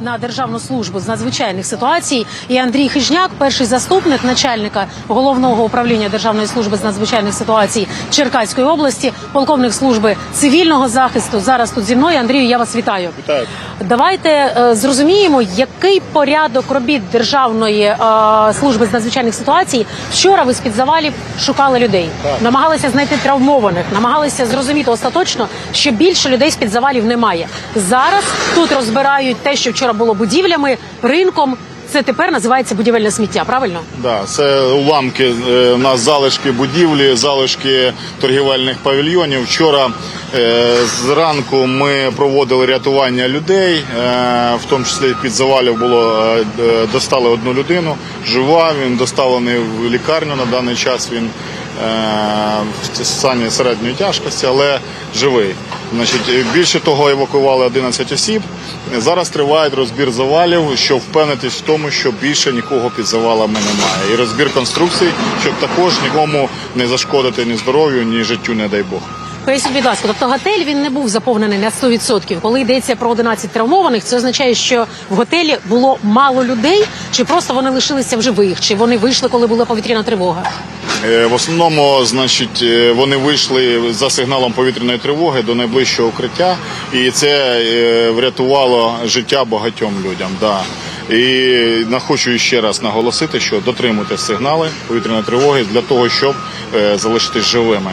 на державну службу з надзвичайних ситуацій. І Андрій Хижняк, перший заступник начальника головного управління Державної служби з надзвичайних ситуацій Черкаської області, полковник служби цивільного захисту. Зараз тут зі мною. Андрію, я вас вітаю. Вітаю. Давайте е, зрозуміємо, який порядок робіт Державної е, служби з надзвичайних ситуацій. Вчора ви з під завалів шукали людей, намагалися знайти травмованих, намагалися зрозуміти остаточно, що більше людей з під завалів немає. Зараз тут розбирають те, що вчора було будівлями, ринком. Це тепер називається будівельне сміття. Правильно? Да, це уламки. е, на залишки будівлі, залишки торгівельних павільйонів. Вчора е, зранку ми проводили рятування людей, е, в тому числі під завалів було е, достали одну людину. Жива. Він доставлений в лікарню на даний час. Він в стані середньої тяжкості, але живий. Значить, е, більше того, евакуювали 11 осіб. Зараз триває розбір завалів, щоб впевнитись в тому, що більше нікого під завалами немає. І розбір конструкцій, щоб також нікому не зашкодити ні здоров'ю, ні життю, не дай Бог. Поясніть, будь ласка, тобто готель він не був заповнений на 100%. Коли йдеться про 11 травмованих, це означає, що в готелі було мало людей, чи просто вони лишилися в живих, чи вони вийшли, коли була повітряна тривога. Е, В основному, значить, е, вони вийшли за сигналом повітряної тривоги до найближчого укриття, і це е, врятувало життя багатьом людям. Да. І хочу ще раз наголосити, що дотримуйте сигнали повітряної тривоги для того, щоб залишитись живими.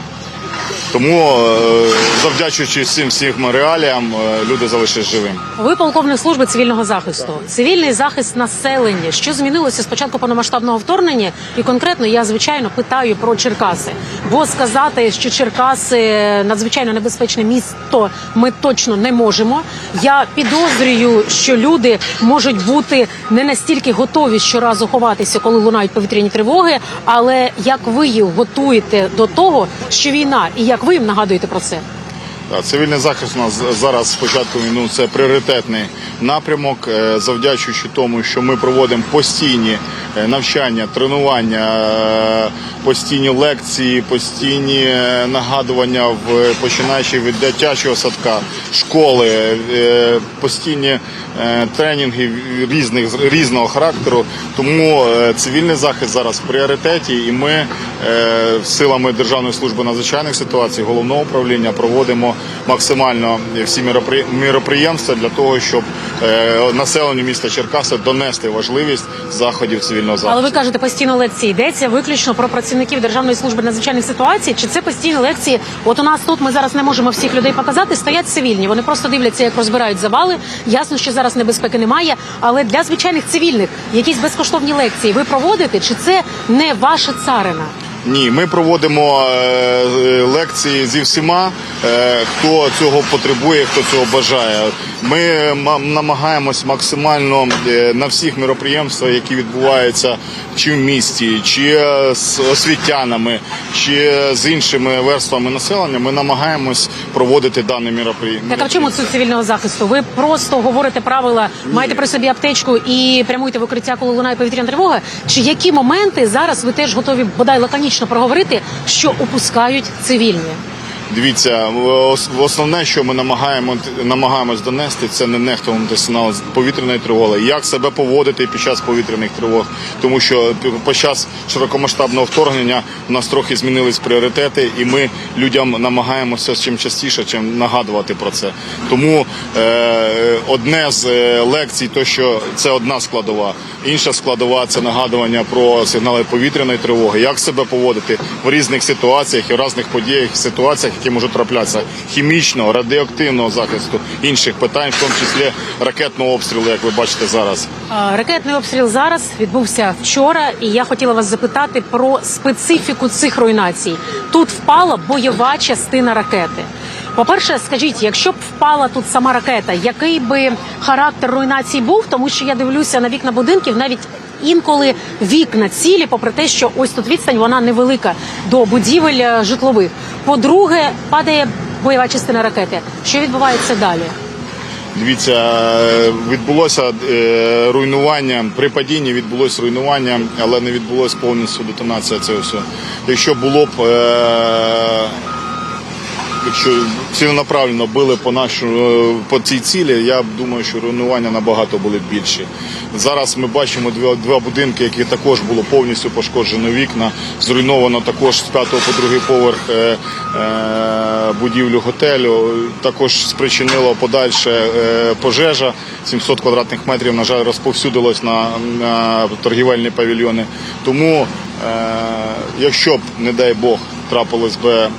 Тому, е, завдячуючи всім всім реаліям, е, люди залишились живими. Ви полковник служби цивільного захисту, цивільний захист населення. Що змінилося з початку повномасштабного вторгнення? І конкретно я звичайно питаю про Черкаси, бо сказати, що Черкаси надзвичайно небезпечне місто, ми точно не можемо. Я підозрюю, що люди можуть бути не настільки готові щоразу ховатися, коли лунають повітряні тривоги. Але як ви їх готуєте до того, що війна, і як ви їм нагадуєте про це? Так, Цивільний захист у нас зараз з початку війни це пріоритетний напрямок, е, завдячуючи тому, що ми проводимо постійні е, навчання, тренування, е, постійні лекції, постійні нагадування в починаючи від дитячого садка, школи, постійні е, тренінги різних різного характеру. Тому е, цивільний захист зараз в пріоритеті, і ми е, силами Державної служби надзвичайних ситуацій головного управління проводимо максимально всі міропри- міроприємства для того, щоб населенню міста Черкаси донести важливість заходів цивільного захисту. Але ви кажете, постійно лекції йдеться виключно про працівників Державної служби надзвичайних ситуацій. Чи це постійні лекції? От у нас тут ми зараз не можемо всіх людей показати. Стоять цивільні. Вони просто дивляться, як розбирають завали. Ясно, що зараз небезпеки немає. Але для звичайних цивільних якісь безкоштовні лекції ви проводите? Чи це не ваша царина? Ні, ми проводимо е, е, лекції зі всіма, е, хто цього потребує, хто цього бажає. Ми ма- намагаємось максимально е, на всіх міроприємствах, які відбуваються чи в місті, чи е, з освітянами, чи з іншими верствами населення. Ми намагаємось проводити дане міроприємство. Так а в чому суть цивільного захисту? Ви просто говорите правила, маєте при собі аптечку і прямуєте в укриття, коли лунає повітряна тривога? Чи які моменти зараз ви теж готові бодай лаконічно проговорити, що упускають цивільні? Дивіться, ос- основне, що ми намагаємо намагаємось донести, це не нехтувати сигнал повітряної тривоги. Як себе поводити під час повітряних тривог, тому що під час широкомасштабного вторгнення у нас трохи змінились пріоритети, і ми людям намагаємося чим частіше, чим нагадувати про це. Тому е, одне з е, лекцій, то що це одна складова, інша складова це нагадування про сигнали повітряної тривоги, як себе поводити в різних ситуаціях і в різних подіях, ситуаціях, які можуть траплятися хімічного, радіоактивного захисту, інших питань, в тому числі ракетного обстрілу, як ви бачите зараз. Ракетний обстріл зараз відбувся вчора, і я хотіла вас запитати про специфіку цих руйнацій. Тут впала бойова частина ракети. По-перше, скажіть, якщо б впала тут сама ракета, який би характер руйнації був, тому що я дивлюся на вікна будинків, навіть інколи вікна цілі, попри те, що ось тут відстань вона невелика до будівель е, житлових. По-друге, падає бойова частина ракети. Що відбувається далі? Дивіться, відбулося е, руйнування при падінні. Відбулося руйнування, але не відбулося повністю детонація цього всього. Якщо було б е, якщо ціленаправленно били по нашу е, по цій цілі, я думаю, що руйнування набагато були б більші. Зараз ми бачимо два, два будинки, які також було повністю пошкоджено вікна. Зруйновано також з п'ятого по другий поверх е, е, будівлю готелю. Також спричинило подальше е, пожежа. 700 квадратних метрів, на жаль, розповсюдилось на, на торгівельні павільйони. Тому, якщо б, не дай Бог, трапилось би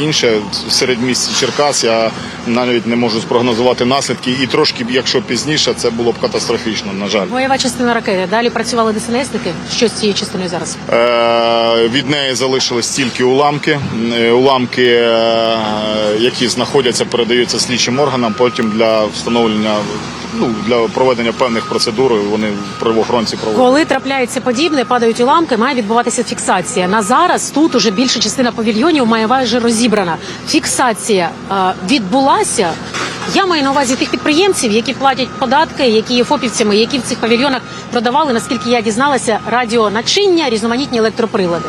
інше в середмісті Черкас, я навіть не можу спрогнозувати наслідки. І трошки, якщо пізніше, це було б катастрофічно, на жаль. Бойова частина ракети. Далі працювали ДСНСники. Що з цією частиною зараз? Е, Від неї залишились тільки уламки. Е, Уламки, е, які знаходяться, передаються слідчим органам. Потім для встановлення ну для проведення певних процедур вони правоохоронці проводять. Коли трапляється подібне, падають уламки, має відбуватися фіксація. На зараз тут уже більша частина павільйонів має майже розібрана. Фіксація е, відбулася. Я маю на увазі тих підприємців, які платять податки, які є фопівцями, які в цих павільйонах продавали, наскільки я дізналася, радіоначиння, різноманітні електроприлади.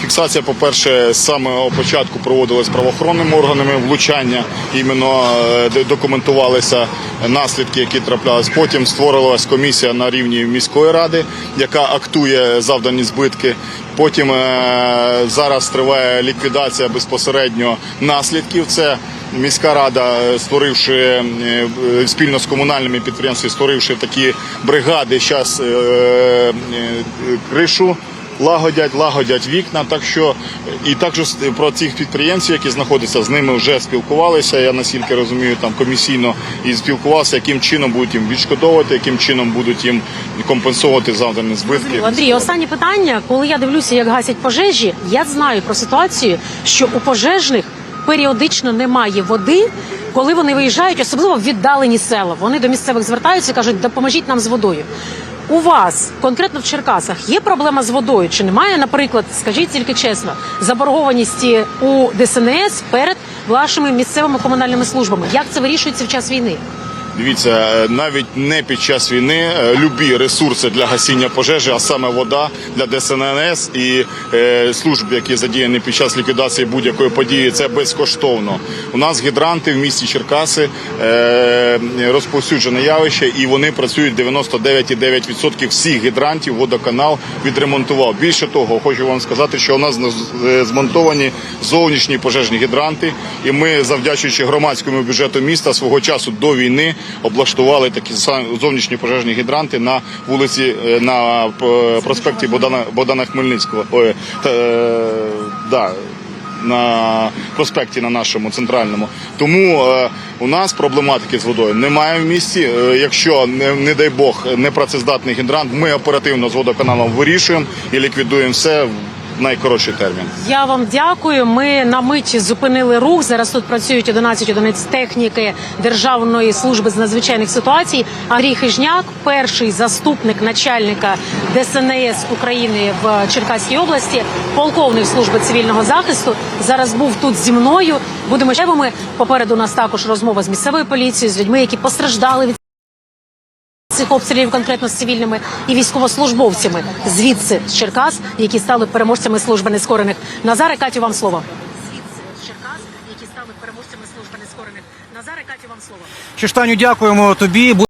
Фіксація, по-перше, з самого початку проводилась правоохоронними органами влучання, іменно е, документувалися наслідки, які траплялись. Потім створилась комісія на рівні міської ради, яка актує завдані збитки. Потім е, зараз триває ліквідація безпосередньо наслідків. Це міська рада, е, створивши спільно з комунальними підприємствами, створивши такі бригади, зараз кришу лагодять, лагодять вікна. Так що і також про цих підприємців, які знаходяться з ними, вже спілкувалися. Я наскільки розумію, там комісійно і спілкувався, яким чином будуть їм відшкодовувати, яким чином будуть їм компенсувати завдані збитки. Андрій, останнє питання. Коли я дивлюся, як гасять пожежі, я знаю про ситуацію, що у пожежних періодично немає води. Коли вони виїжджають, особливо в віддалені села, вони до місцевих звертаються і кажуть, допоможіть нам з водою. У вас конкретно в Черкасах є проблема з водою? Чи немає, наприклад, скажіть тільки чесно, заборгованості у ДСНС перед вашими місцевими комунальними службами? Як це вирішується в час війни? Дивіться, е, навіть не під час війни е, любі ресурси для гасіння пожежі, а саме вода для ДСНС і е, служб, які задіяні під час ліквідації будь-якої події, це безкоштовно. У нас гідранти в місті Черкаси розповсюджене явище, і вони працюють 99,9% всіх гідрантів. Водоканал відремонтував. Більше того, хочу вам сказати, що у нас змонтовані зовнішні пожежні гідранти, і ми, завдячуючи громадському бюджету міста, свого часу до війни облаштували такі зовнішні пожежні гідранти на вулиці е, на е, проспекті Богдана Богдана Хмельницького. Ой, та, е, да, на проспекті на нашому центральному. Тому е, у нас проблематики з водою немає в місті. Е, якщо не, не дай Бог непрацездатний гідрант, ми оперативно з водоканалом вирішуємо і ліквідуємо все найкоротший термін. Я вам дякую. Ми на мить зупинили рух. Зараз тут працюють 11 одиниць техніки Державної служби з надзвичайних ситуацій. Андрій Хижняк, перший заступник начальника ДСНС України в Черкаській області, полковник служби цивільного захисту. Зараз був тут зі мною. Будемо щевими. Попереду нас також розмова з місцевою поліцією, з людьми, які постраждали від. Цих обстрілів конкретно з цивільними і військовослужбовцями звідси з Черкас, які стали переможцями служби нескорених. Назаре Катю, вам слово. Звідси Черкас, які стали переможцями служби нескорених. Назаре Катю, вам слово. Чештаню, дякуємо тобі.